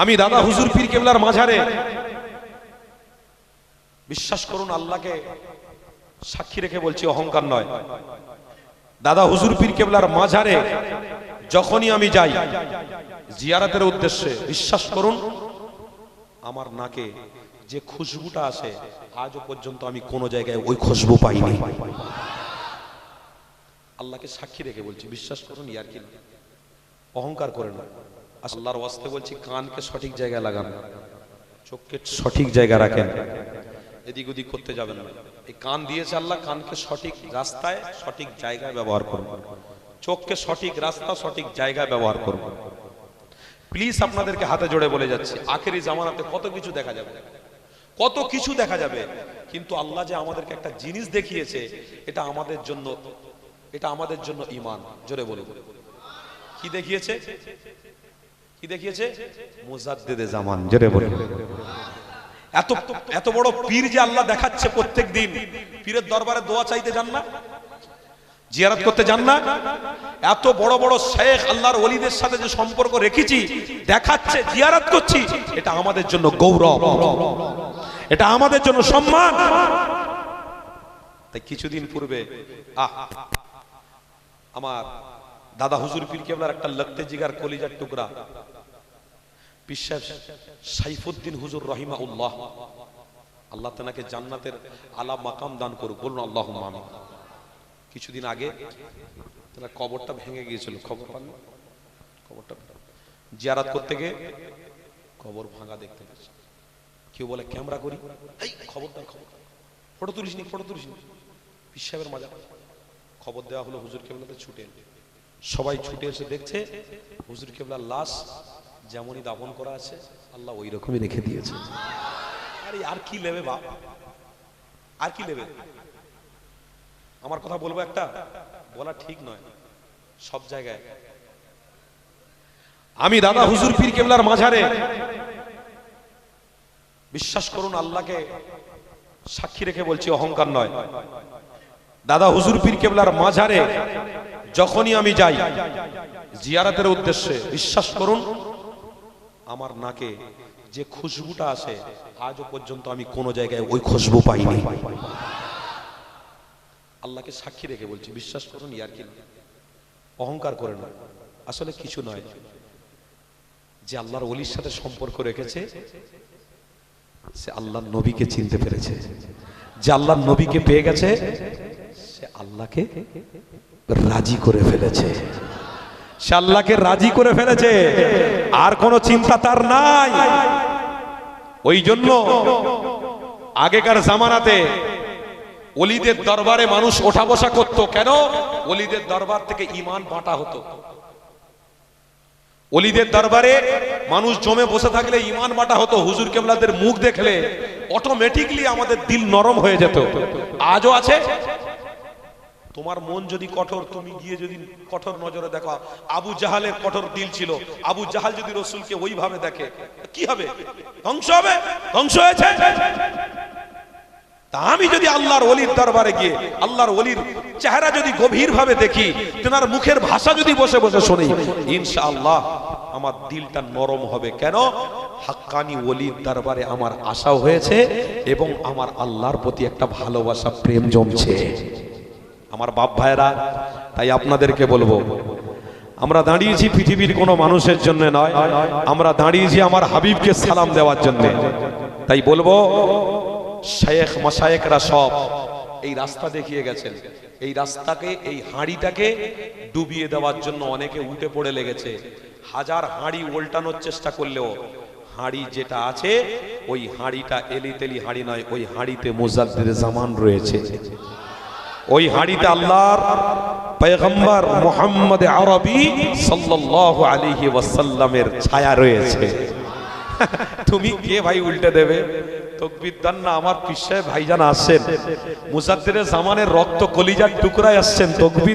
আমি দাদা হুজুর পীর কেবলার মাঝারে। বিশ্বাস করুন, আল্লাহকে সাক্ষী রেখে বলছি অহংকার নয়। দাদা হুজুর পীর কেবলার মাঝারে যখনই আমি যাই, জিয়ারাতের উদ্দেশ্যে বিশ্বাস করুন, আমার নাকে যে খুশবুটা আসে, আজও পর্যন্ত আমি কোনো জায়গায় ওই খুশবু পাইনি। আল্লাহকে সাক্ষী রেখে বলছি, বিশ্বাস করুন ইয়ার কি অহংকার করে না আল্লাহর ওয়াস্তে বলছি, কানকে সঠিক জায়গায় লাগান, চোখকে সঠিক জায়গায় রাখেন। এদিক ওদিক করতে যাবেন না। এই কান দিয়েছে আল্লাহ, কানকে সঠিক রাস্তায় সঠিক জায়গায় ব্যবহার করুন। চোখকে সঠিক রাস্তা, সঠিক জায়গায় ব্যবহার করুন। প্লিজ আপনাদেরকে হাতে জোড়ে বলে যাচ্ছি, আখেরি জামানাতে কত কিছু দেখা যাবে। কত কিছু দেখা যাবে। কিন্তু আল্লাহ যে আমাদেরকে একটা জিনিস দেখিয়েছে, এটা আমাদের জন্য, এটা আমাদের জন্য ইমান জোরে বলে কি দেখিয়েছে? কি দেখিয়েছে? মুজাদ্দেদে জামান, জোরে বলুন। এত এত বড় পীর যে আল্লাহ দেখাচ্ছে প্রত্যেক দিন পীরের দরবারে দোয়া চাইতে যান না? জিয়ারত করতে যান না? এত বড় বড় শেখ আল্লাহর ওলিদের সাথে যে সম্পর্ক রেখেছি, দেখাচ্ছে, জিয়ারত করছি, এটা আমাদের জন্য গৌরব। এটা আমাদের জন্য সম্মান। তাই কিছুদিন পূর্বে, আহ, আমার দাদা হুজুর পীর কেবলার একটা লক্তে জিগার কলিজার টুকরা বিশ্বাস সাইফুদ্দিন হুজুর রহিমা উল্লাহ আল্লাহ তেনাকে জান্নাতের আলা মাকাম দান করুক। বলুন আল্লাহ আমি কিছুদিন আগে তারা কবরটা ভেঙে গিয়েছিল। খবর পান? কবরটা জিয়ারাত করতে গিয়ে কবর ভাঙা দেখতে পাচ্ছি কেউ বলে, ক্যামেরা করি? এই খবরদার খবর ফটো তুলিস নি ফটো তুলিস নি পিসাবের মজা খবর দেওয়া হলো, হুজুর কেবলাতে ছুটে সবাই ছুটে এসে দেখছে, হুজুর কেবলার লাশ যেমনই দাফন করা আছে, আল্লাহ ওই রকমই রেখে দিয়েছে। আরে, আর কি নেবে বাপ? আর কি নেবে? আমার কথা বলব একটা? বলা ঠিক নয়, সব জায়গায়। আমি দাদা হুজুর পীর কেবলার মাঝারে। বিশ্বাস করুন, আল্লাহকে সাক্ষী রেখে বলছি, অহংকার নয়। দাদা হুজুর পীর কেবলার মাঝারে, যখনই আমি যাই, জিয়ারাতের উদ্দেশ্যে, বিশ্বাস করুন আমার নাকে যে খুশবুটা আসে আজও পর্যন্ত আমি কোনো জায়গায় ওই খুশবু পাইনি। আল্লাহকে সাক্ষী রেখে বলছি, বিশ্বাস করুন ইয়ার কি অহংকার করে না। আসলে কিছু নয়, যে আল্লাহর অলির সাথে সম্পর্ক রেখেছে, সে আল্লাহর নবীকে চিনতে পেরেছে। যে আল্লাহর নবীকে পেয়ে গেছে, সে আল্লাহকে রাজি করে ফেলেছে। সে আল্লাহকে রাজি করে ফেলেছে। আর কোনো চিন্তা তার নাই। ওই জন্য আগেকার জামানাতে অলিদের দরবারে মানুষ ওঠা বসা করত। কেন? অলিদের দরবার থেকে ইমান বাঁটা হতো। অলিদের দরবারে মানুষ জমে বসে থাকলে ইমান বাটা হতো। হুজুর কেবলাদের মুখ দেখলে অটোমেটিকলি আমাদের দিল নরম হয়ে যেত। আজও আছে? তোমার মন যদি কঠোর, তুমি গিয়ে যদি কঠোর নজরে দেখো, আবু জাহালের কঠোর দিল ছিল। আবু জাহাল যদি রসুলকে ওইভাবে দেখে, কি হবে? ধ্বংস হবে? ধ্বংস হয়েছে? তা আমি যদি আল্লাহর অলির দরবারে গিয়ে, আল্লাহর অলির চেহারা যদি গভীর ভাবে দেখি, তেনার মুখের ভাষা যদি বসে বসে শুনি, ইনশাআল্লাহ আমার দিলটা নরম হবে। কেন? হাক্কানি অলির দরবারে আমার আশা হয়েছে এবং আমার আল্লাহর প্রতি একটা ভালোবাসা, প্রেম জমছে। আমার বাপ ভাইরা তাই আপনাদেরকে বলব, আমরা দাঁড়িয়েছি পৃথিবীর কোনো মানুষের জন্য নয়, আমরা দাঁড়িয়েছি আমার হাবিবকে সালাম দেওয়ার জন্য। তাই বলব, শেখ মাসায়েকরা সব এই রাস্তা দেখিয়ে গেছেন। এই রাস্তাকে, এই হাঁড়িটাকে ডুবিয়ে দেওয়ার জন্য অনেকে উঠে পড়ে লেগেছে। হাজার হাঁড়ি উল্টানোর চেষ্টা করলেও হাঁড়ি যেটা আছে, ওই হাঁড়িটা এলি তেলি হাঁড়ি নয়, ওই হাঁড়িতে মুজাদ্দের জামান রয়েছে। ওই হাঁড়িতে আল্লাহর পয়গম্বর মোহাম্মদ আরবি সাল্লাহ আলিহি ওয়াসাল্লামের ছায়া রয়েছে। তুমি কে ভাই উল্টে দেবে? আমার পিসায় ভাইজান আসছেন মুসাদ্দের জামানের রক্ত কলিজার টুকরায় আসছেন, তকবির